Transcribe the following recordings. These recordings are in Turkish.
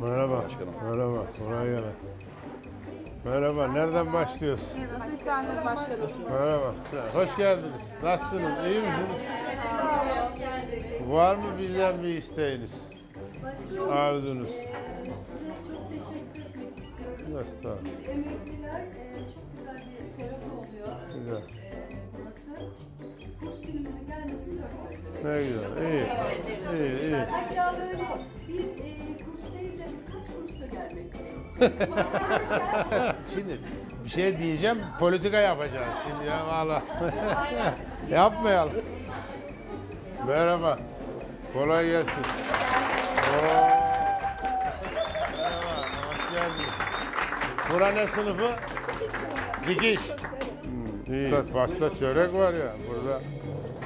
Merhaba. Merhaba. Kolay gelsin. Merhaba. Nereden başlıyoruz? Nasıl isterseniz başkanım. Merhaba. Hoş geldiniz. Nasılsınız? İyi misiniz? Var mı bizden bir isteğiniz? Arzunuz? Size çok teşekkür etmek istiyorum. Estağfurullah. Emekliler e, çok güzel bir terapi oluyor Güzel. e, burası. Kurs günümüzün gelmesini dört gözle Ne güzel. İyi. İyi, iyi. Hatta böyle bir e, de Şimdi bir şey diyeceğim, politika yapacağız şimdi ya valla. Yapmayalım. Merhaba. Kolay gelsin. Oo. Merhaba, hoş geldiniz. Bura ne sınıfı? Dikiş. Hmm, iyi. Pasta çörek var ya burada.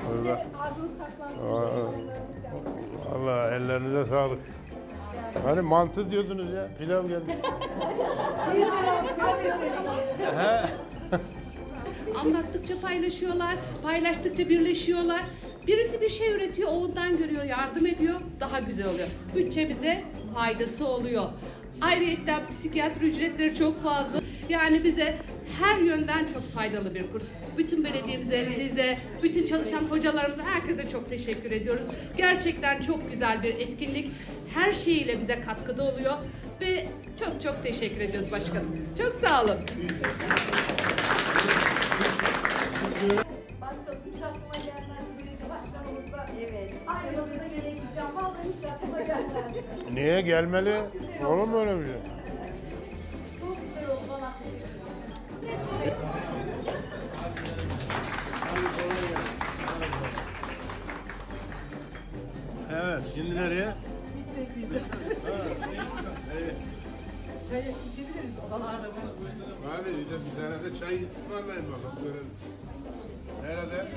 Burada. Ağzınız taklansın. Aa, Allah ellerinize sağlık. Hani mantı diyordunuz ya, pilav geldi. Anlattıkça paylaşıyorlar, paylaştıkça birleşiyorlar. Birisi bir şey üretiyor, o ondan görüyor, yardım ediyor, daha güzel oluyor. Bütçemize faydası oluyor. Ayrıca psikiyatri ücretleri çok fazla. Yani bize her yönden çok faydalı bir kurs. Bütün belediyemize, size, bütün çalışan hocalarımıza, herkese çok teşekkür ediyoruz. Gerçekten çok güzel bir etkinlik. Her şeyiyle bize katkıda oluyor ve çok çok teşekkür ediyoruz başkanım. Çok sağ olun. Başkanım hiç aklıma gelmez. Belediye başkanımızla evet. aynı masada yemek yiyeceğim. Vallahi hiç aklıma gelmez. Niye gelmeli? Olur mu öyle bir şey? Çok güzel oldu bana. Evet, şimdi nereye? Çay içebiliriz odalarda bunu. Hadi bir de bir tane de çay ısmarlayın bakalım. Nerede?